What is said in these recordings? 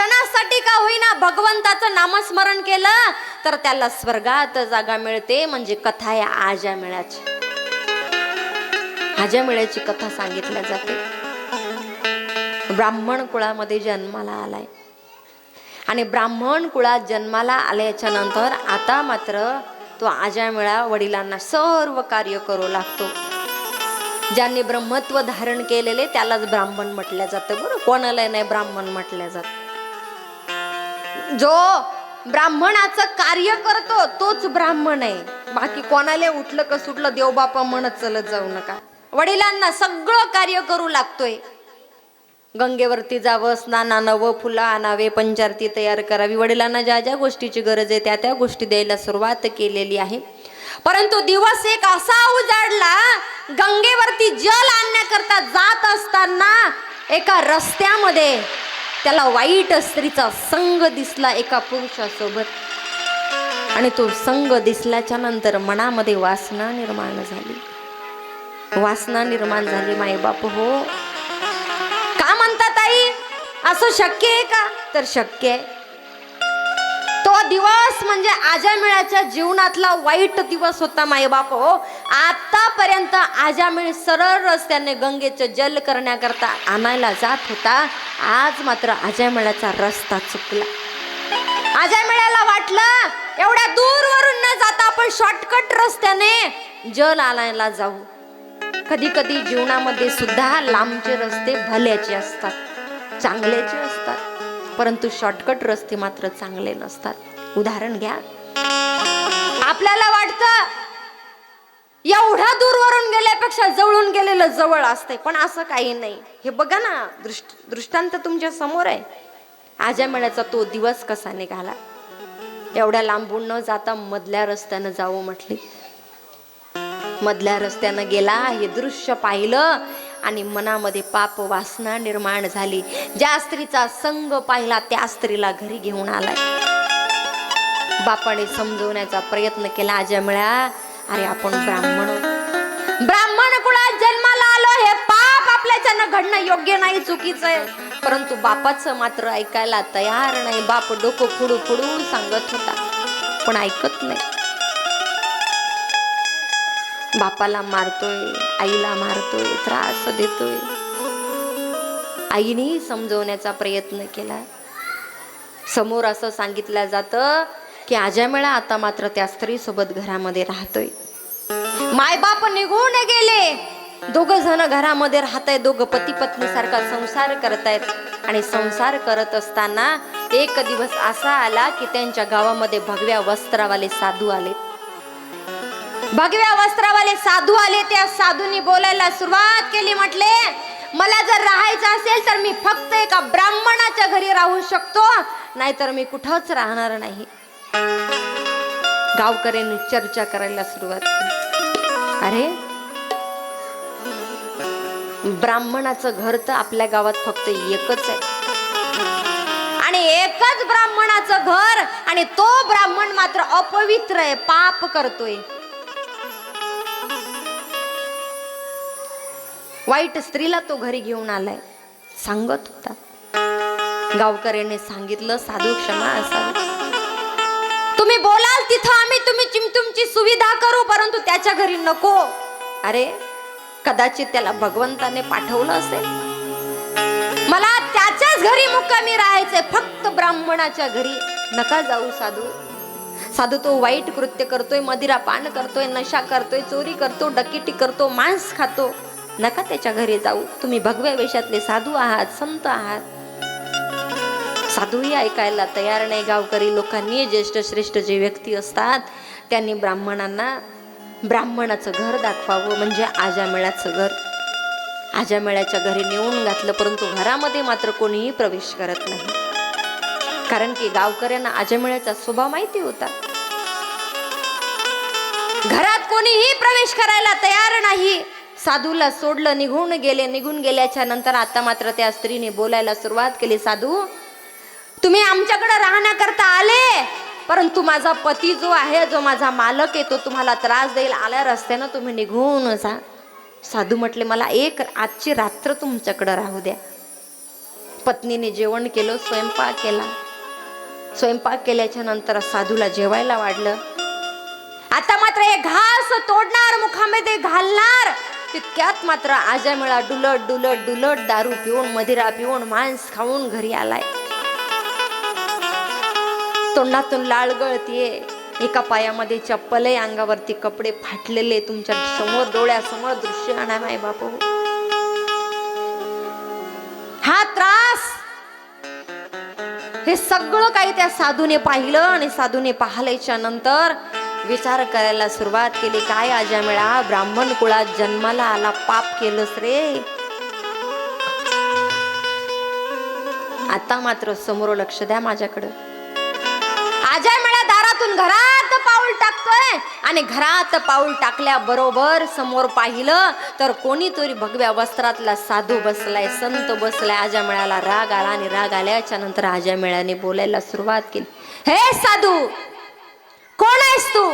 क्षणासाठी का होईना भगवंताचं नामस्मरण केलं तर त्याला स्वर्गात जागा मिळते म्हणजे कथा आहे आजा मिळाची. आजा मिळाची कथा सांगितल्या जाते. ब्राह्मण कुळामध्ये जन्माला आलाय. आणि ब्राह्मण कुळात जन्माला आल्याच्यानंतर आता मात्र तो आजामिळा वडिलांना सर्व कार्य करू लागतो. ज्यांनी ब्रह्मत्व धारण केलेले त्यालाच ब्राह्मण म्हटलं जातं. बरं कोणाला नाही ब्राह्मण म्हटलं जातं. जो ब्राह्मणाचं कार्य करतो तोच ब्राह्मण आहे. बाकी कोणाला उठलं का सुटलं देवबापा म्हणत चलत जाऊ नका. वडिलांना सगळं कार्य करू लागतोय. गंगेवरती जावं स्नाना नवं फुलं आणावे पंचारती तयार करावी. वडिलांना ज्या ज्या गोष्टीची गरज आहे त्या त्या गोष्टी द्यायला सुरुवात केलेली आहे. परंतु दिवस एक असा उजाडला गंगेवरती जल आणण्याकरता जात असताना एका रस्त्यामध्ये त्याला वाईट स्त्रीचा संग दिसला एका पुरुषासोबत. आणि तो संग दिसल्याच्या नंतर मनामध्ये वासना निर्माण झाली. वासना निर्माण झाली माईबाप हो. का म्हणतात आई असं शक्य आहे का? तर शक्य आहे. तो दिवस म्हणजे आजामिळाच्या जीवनातला वाईट दिवस होता मायबाप हो. आतापर्यंत आजामिळ सरळ रस्त्याने गंगेचं जल करण्याकरता आणायला जात होता. आज मात्र आजामिळाचा रस्ता चुकला. आजामिळाला वाटलं एवढ्या दूरवरून न जाता आपण शॉर्टकट रस्त्याने जल आणायला जाऊ. कधी कधी जीवनामध्ये सुद्धा लांबचे रस्ते भल्याचे असतात चांगल्याचे असतात. परंतु शॉर्टकट रस्ते मात्र चांगले नसतात. उदाहरण घ्या. आपल्याला वाटतं एवढ्या दूरवरून गेल्यापेक्षा जवळून गेलेलं जवळ असतंय पण असं काही नाही. हे बघा ना दृष्ट दृष्टांत तुमच्यासमोर आहे. आज्या मेळ्याचा तो दिवस कसा निघाला? एवढ्या लांबून न जाता मधल्या रस्त्यानं जावं म्हटली. मधल्या रस्त्यानं गेला हे दृश्य पाहिलं आणि मनामध्ये पाप वासना निर्माण झाली. ज्या स्त्रीचा संग पाहिला त्या स्त्रीला घरी घेऊन आलाय. बापाने समजवण्याचा प्रयत्न केला आजमिळा अरे आपण ब्राह्मण ब्राह्मण कुळात जन्माला आलो हे पाप आपल्याच्यानं घडणं योग्य नाही चुकीचं आहे. परंतु बापाचं मात्र ऐकायला तयार नाही. बाप डोकं फुडू फुडू सांगत होता. पण ऐकत नाही. बापाला मारतोय आईला मारतोय त्रास देतोय. आईने समजवण्याचा प्रयत्न केला. समोर असं सांगितलं जातं की आजामेळा आता मात्र त्या स्त्रीसोबत घरामध्ये राहतोय. मायबाप निघून गेले. दोघ जण घरामध्ये राहत आहेत दोघं पती पत्नी सारखा संसार करतायत. आणि संसार करत असताना एक दिवस असा आला की त्यांच्या गावामध्ये भगव्या वस्त्रावाले साधू आले भगव्या वस्त्रावाले साधू आले त्या साधूंनी बोलायला सुरुवात केली म्हटले मला जर राहायचं असेल तर मी फक्त एका ब्राह्मणाच्या घरी राहू शकतो नाहीतर मी कुठंच राहणार नाही. गावकऱ्यांनी चर्चा करायला सुरुवात केली. अरे ब्राह्मणाचं घर तर आपल्या गावात फक्त एकच आहे. आणि एकच ब्राह्मणाचं घर आणि तो ब्राह्मण मात्र अपवित्र आहे पाप करतोय. वाईट स्त्रीला तो घरी घेऊन आलाय. सांगत होता. गावकऱ्याने सांगितलं साधू क्षमा असावी. तुम्ही बोलाल तिथं आम्ही तुम्ही चिम- तुमची सुविधा करू परंतु त्याच्या घरी नको. अरे कदाचित त्याला भगवंताने पाठवलं असेल. मला त्याच्याच घरी मुक्कामी राहायचंय फक्त ब्राह्मणाच्या घरी. नका जाऊ साधू. साधू तो वाईट कृत्य करतोय मदिरा पान करतोय नशा करतोय चोरी करतो डकिटी करतो मांस खातो. नका त्याच्या घरी जाऊ. तुम्ही भगव्या वेशातले साधू आहात संत आहात. साधूही ऐकायला तयार नाही गावकरी. लोकांनी ज्येष्ठ श्रेष्ठ जे व्यक्ती असतात त्यांनी ब्राह्मणांना ब्राह्मणाचं घर दाखवावं म्हणजे आजामेळाचं घर. आजामेळ्याच्या घरी नेऊन घातलं परंतु घरामध्ये मात्र कोणीही प्रवेश करत नाही. कारण की गावकऱ्यांना आजामेळ्याचा स्वभाव माहिती होता. घरात कोणीही प्रवेश करायला तयार नाही. साधूला सोडलं निघून गेले निघून गेल्याच्यानंतर आता मात्र त्या स्त्रीने बोलायला सुरुवात केली साधू तुम्ही आमच्याकडे राहण्याकरता आले परंतु माझा पती जो आहे जो माझा मालक आहे तो तुम्हाला त्रास देईल आल्या रस्त्यानं तुम्ही निघून जा. साधू म्हटले मला एक आजची रात्र तुमच्याकडे राहू द्या. पत्नीने जेवण केलं स्वयंपाक केला. स्वयंपाक केल्याच्यानंतर साधूला जेवायला वाढलं. आता मात्र हे घास तोडणार मुखामध्ये घालणार तितक्यात मात्र आजामेळा डुलट डुलट डुलट दारू पिऊन मदिरा पिऊन मांस खाऊन घरी आलाय. तोंडातून लाळ गळतीये. एका पायामध्ये चप्पल आहे अंगावरती कपडे फाटलेले. तुमच्यासमोर डोळ्यासमोर दृश्य आणा माय बापू. हा त्रास! हे सगळं काही त्या साधूने पाहिलं आणि साधूने पाहिल्याच्या नंतर विचार करायला सुरुवात केली काय आजा मिळा ब्राह्मण कुळात जन्माला आला पाप केलंस रे. आता मात्र समोर लक्ष द्या माझ्याकडं. आजा मिळा दारातून घरात पाऊल टाकतोय. आणि घरात पाऊल टाकल्याबरोबर समोर पाहिलं तर कोणीतरी भगव्या वस्त्रातला साधू बसलाय संत बसलाय. आजा मिळाला राग आला आणि राग आल्याच्यानंतर आजा मिळाने बोलायला सुरुवात केली. हे साधू आहेस तू?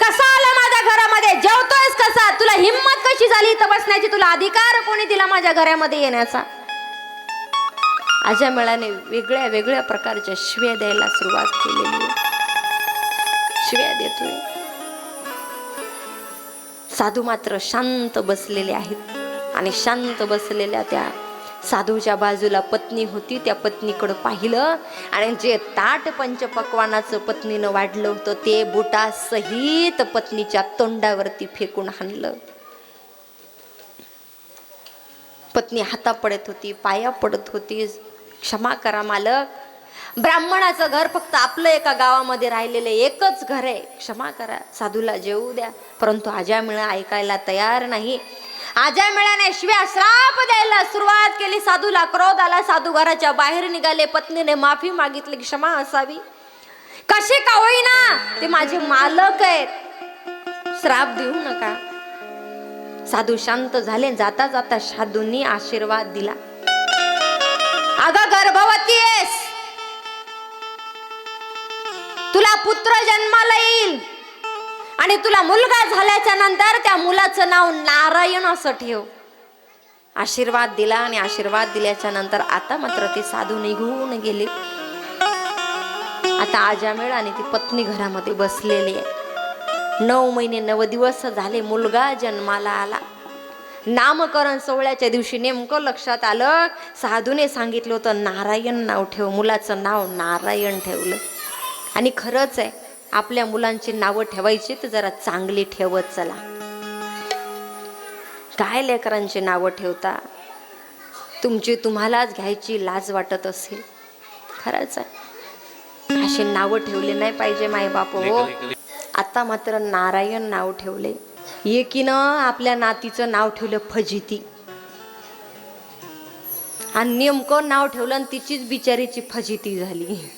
कसा आला माझ्या घरामध्ये? जेवतोयस कसा? तुला हिंमत कशी झाली इथं बसण्याची? तुला अधिकार कोणी दिला माझ्या घरामध्ये येण्याचा? आजा मेळाने वेगळ्या वेगळ्या प्रकारच्या शिव्या द्यायला सुरुवात केलेली आहे. शिव्या देतोय. साधू मात्र शांत बसलेले आहेत. आणि शांत बसलेल्या त्या साधूच्या बाजूला पत्नी होती त्या पत्नीकडं पाहिलं आणि जे ताट पंचपक्वानाचं पत्नीनं वाढलं होतं ते बुटासहित पत्नीच्या तोंडावरती फेकून हाणलं. पत्नी हाता पडत होती पाया पडत होती. क्षमा करा मालक. ब्राह्मणाचं घर फक्त आपलं एका गावामध्ये राहिलेलं एकच घर आहे. क्षमा करा. साधूला जेवू द्या. परंतु आजा मिळा ऐकायला तयार नाही. अजय मेळ्याने शिव्या श्राप द्यायला सुरुवात केली. साधूला क्रोध आला. साधू घराच्या बाहेर निघाले. पत्नीने माफी मागितली. क्षमा असावी. कशी का होईना? ते माझे मालक आहेत. श्राप देऊ नका. साधू शांत झाले. जाता जाता साधूंनी आशीर्वाद दिला. अगं गर्भवती आहेस. तुला पुत्र जन्माला येईल. आणि तुला मुलगा झाल्याच्यानंतर त्या मुलाचं नाव नारायण असं ठेव. आशीर्वाद दिला आणि आशीर्वाद दिल्याच्या नंतर आता मात्र ती साधू निघून गेली. आता आजामेळ आणि ती पत्नी घरामध्ये बसलेली आहे. नऊ महिने नव दिवस झाले मुलगा जन्माला आला. नामकरण सोहळ्याच्या दिवशी नेमकं लक्षात आलं साधूने सांगितलं होतं नारायण नाव ठेव. मुलाचं नाव नारायण ठेवलं. आणि खरंच आहे आपल्या मुलांची नावं ठेवायची तर जरा चांगली ठेवत चला. काय लेकरांची नावं ठेवता? तुमची तुम्हालाच घ्यायची लाज वाटत असेल. खरंच आहे. अशी नावं ठेवली नाही पाहिजे माय बाप हो आता मात्र नारायण नाव ठेवले. एकीनं आपल्या नातीचं नाव ठेवलं फजिती. आणि नेमकं नाव ठेवलं आणि तिचीच बिचारीची फजिती झाली.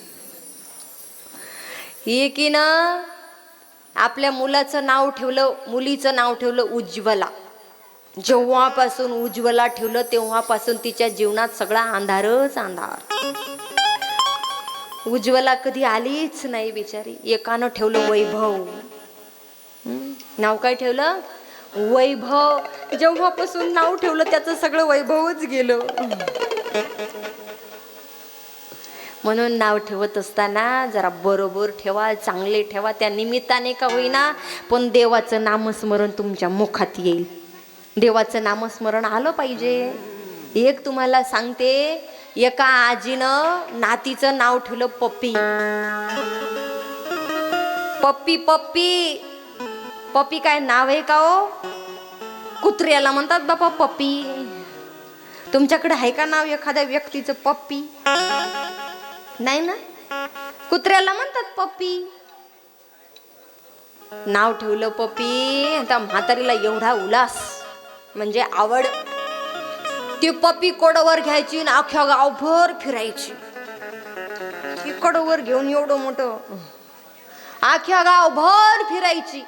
एकीनं आपल्या मुलाचं नाव ठेवलं मुलीचं नाव ठेवलं उज्ज्वला. जेव्हापासून उज्ज्वला ठेवलं तेव्हापासून तिच्या जीवनात सगळा अंधारच अंधार. उज्ज्वला कधी आलीच नाही बिचारी. एकानं ठेवलं वैभव. नाव काय ठेवलं? वैभव. जेव्हापासून नाव ठेवलं त्याचं सगळं वैभवच गेलं. म्हणून नाव ठेवत असताना जरा बरोबर ठेवा चांगले ठेवा. त्या निमित्ताने का होईना पण देवाचं नामस्मरण तुमच्या मुखात येईल. देवाचं नामस्मरण आलं पाहिजे. एक तुम्हाला सांगते एका आजीनं नातीचं नाव ठेवलं पप्पी. पप्पी पप्पी. पप्पी काय नाव आहे का हो? कुत्र्याला म्हणतात बापा पप्पी. तुमच्याकडे आहे का नाव एखाद्या व्यक्तीचं पप्पी? नाही ना? कुत्र्याला म्हणतात पप्पी. नाव ठेवलं पप्पी त्या म्हातारीला एवढा उल्हास म्हणजे आवड. ती पप्पी कोडवर घ्यायची आणि अख्ख्या गावभर फिरायची. ती कडवर घेऊन एवढं मोठं. अख्ख्या गावभर फिरायची.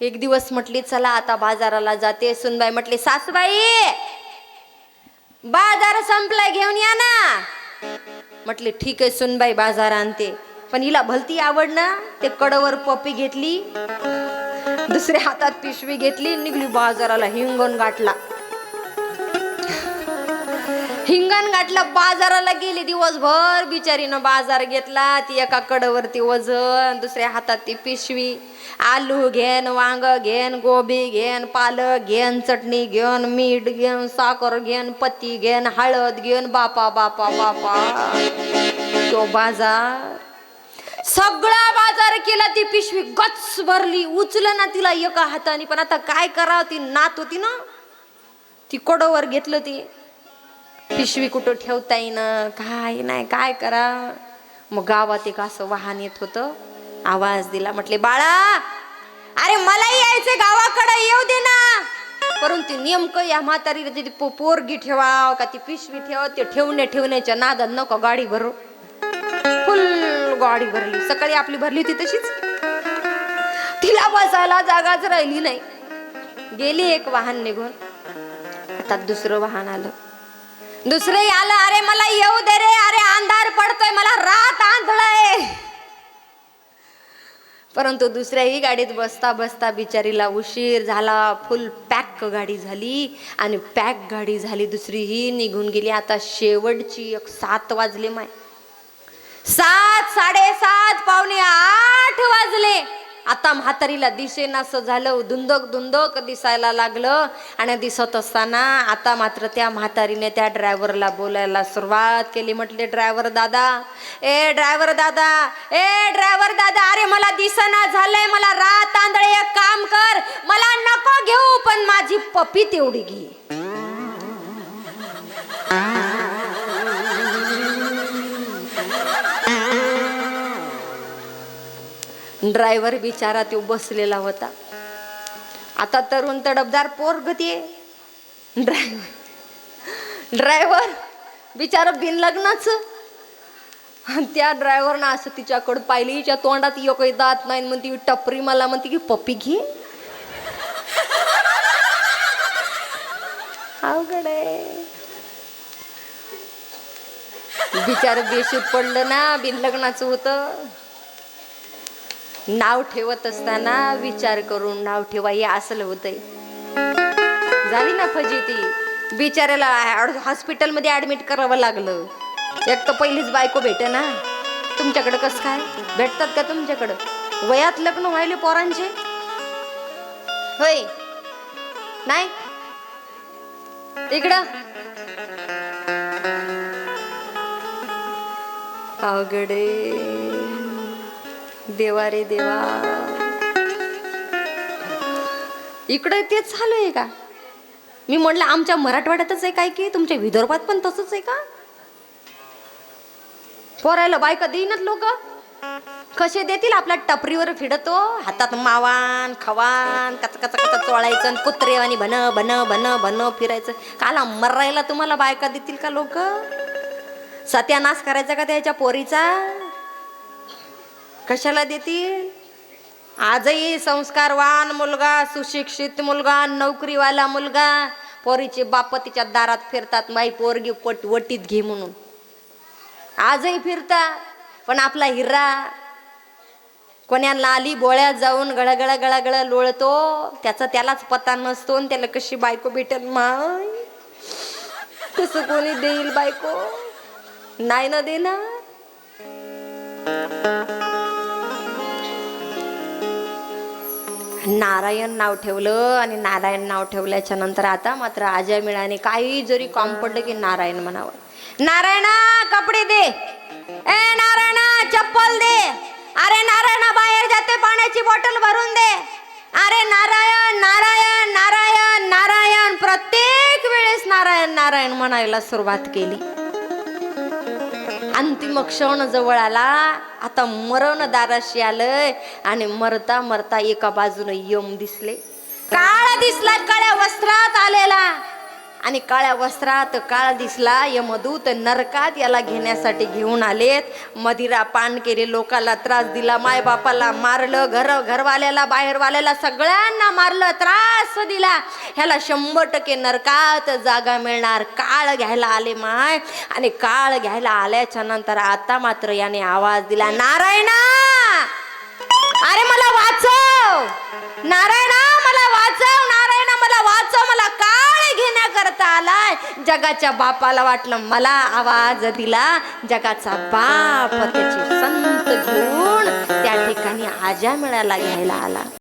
एक दिवस म्हटली चला आता बाजाराला जाते. सुनबाई म्हटली सासूबाई बाजार संपलाय घेऊन या ना. म्हटले ठीक आहे सुनबाई बाजार आणते. पण हिला भलती आवड ना ते कडवर पप्पी घेतली दुसऱ्या हातात पिशवी घेतली निघली बाजाराला हिंगण गाठला. हिंगणघाटला बाजाराला गेली दिवसभर. बिचारीनं बाजार घेतला ती एका कडवरती वजन दुसऱ्या हातात ती पिशवी. आलू घेन वांग घेन गोबी घेन पालक घेन चटणी घेन मीठ घेन साखर घेन पत्ती घेन हळद घेन बापा बापा बापा. तो बाजार. सगळा बाजार केला ती पिशवी गच्च भरली. उचलं ना तिला एका हाताने पण आता काय करावं ती नात होती ना. ती कोडोवर घेतलं ती. पिशवी कुठं ठेवता येईना काय नाही काय करा. मग गावात एक असं वाहन येत होतं. आवाज दिला म्हटले बाळा अरे मलाही यायचं गावाकडे येऊ दे ना. परंतु नेमकं या म्हातारीला ती पो- पोरगी ठेवा का ती पिशवी ठेवा ते ठेवणे ठेवण्याच्या नादात नको गाडी भरू. फुल गाडी भरली. सकाळी आपली भरली होती तशीच. तिला बसायला जागाच राहिली नाही. गेली एक वाहन निघून. आता दुसरं वाहन आलं. दुसरंही आलं अरे मला येऊ दे रे अरे अंधार पडतोय मला रात आंधळाय. परंतु दुसऱ्याही गाडीत बसता बसता बिचारीला उशीर झाला फुल पॅक गाडी झाली आणि पॅक गाडी झाली दुसरीही निघून गेली. आता शेवटची एक सात वाजले माय. सात साडेसात पावणे आठ वाजले. आता म्हातारीला दिसेनासं झालं धुंदक धुंदक दिसायला लागलं आणि दिसत असताना आता मात्र त्या म्हातारीने त्या ड्रायव्हरला बोलायला सुरुवात केली. म्हटले ड्रायव्हर दादा ए ड्रायव्हर दादा ए ड्रायव्हर दादा अरे मला दिसना झालंय मला रात तांदळे एक काम कर मला नको घेऊ पण माझी पप्पी तेवढी घे. ड्रायव्हर बिचारा तो बसलेला होता. आता तरुण तडबदार पोर गती ड्रायव्हर ड्रायव्हर बिचारा बिन लग्नाच त्या ड्रायव्हरनं असं तिच्याकडं पाहिली हिच्या तोंडात एक दात नाही म्हणते टपरी मला म्हणते की पप्पी घे. अवघड बिचार बेशूत पडलं ना बिन लग्नाचं होतं. नाव ठेवत असताना विचार करून नाव ठेवा हे असलं होतंय. झाली ना फजिती? बिचाऱ्याला हॉस्पिटलमध्ये ॲडमिट करावं लागलं. एक तर पहिलीच बायको भेटे ना. तुमच्याकडं कसं काय? भेटतात का तुमच्याकडं? वयात लग्न व्हायले पोरांचे? होय. नाही? इकडं. अवघडे देवा रे देवा. इकडे तेच चालू आहे का? मी म्हटलं आमच्या मराठवाड्यातच आहे काय की तुमच्या विदर्भात पण तसंच आहे का? पोरायला बायका देईनच लोक. कसे देतील? आपल्या टपरीवर फिडतो हातात मावान खवान कच कच कच चोळायचं आणि कुत्रेवानी भन भन भन भन फिरायचं. काला मरायला तुम्हाला बायका देतील का लोक? सत्यानाश करायचा का त्याच्या पोरीचा? कशाला देतील आजही संस्कारवान मुलगा सुशिक्षित मुलगा नोकरीवाला मुलगा पोरीचे बाप तिच्या दारात फिरतात माई पोरगी पट वटीत घे म्हणून. आजही फिरता पण आपला हिरा कोण्या लाली बोळ्यात जाऊन गळगळ गळगळ लोळतो त्याचा त्यालाच पत्ता नसतो आणि त्याला कशी बायको भेटेल माय? कसं कोणी देईल बायको? नाही ना देणार? नारायण नाव ठेवलं आणि नारायण नाव ठेवल्याच्या नंतर आता मात्र आजा मिळाने काही जरी काम पडलं की नारायण म्हणावं. नारायणा कपडे दे. ए नारायणा चप्पल दे. अरे नारायणा बाहेर जाते पाण्याची बॉटल भरून दे. अरे नारायण नारायण नारायण नारायण. प्रत्येक वेळेस नारायण नारायण म्हणायला सुरुवात केली. अंतिम क्षण जवळ आला. आता मरण दाराशी आलंय आणि मरता मरता एका बाजूने यम दिसले. काळा दिसला काळ्या वस्त्रात आलेला. आणि काळ्या वस्त्रात काळ दिसला यमदूत नरकात याला घेण्यासाठी घेऊन आलेत. मदिरा पान केले लोकाला त्रास दिला मायबापाला मारलं घर घरवाल्याला बाहेरवाल्याला सगळ्यांना मारलं त्रास दिला. ह्याला शंभर टक्के नरकात जागा मिळणार. काळ घ्यायला आले माय. आणि काळ घ्यायला आल्याच्यानंतर आता मात्र याने आवाज दिला नारायणा! अरे मला वाचव! नारायणा मला वाचव नारायणा मला वाचव मला काळ घेण्याकरता करता आलाय? जगाच्या बापाला वाटलं मला आवाज दिला. जगाचा बाप त्याची संत घेऊन त्या ठिकाणी आजा मिळायला घ्यायला आला.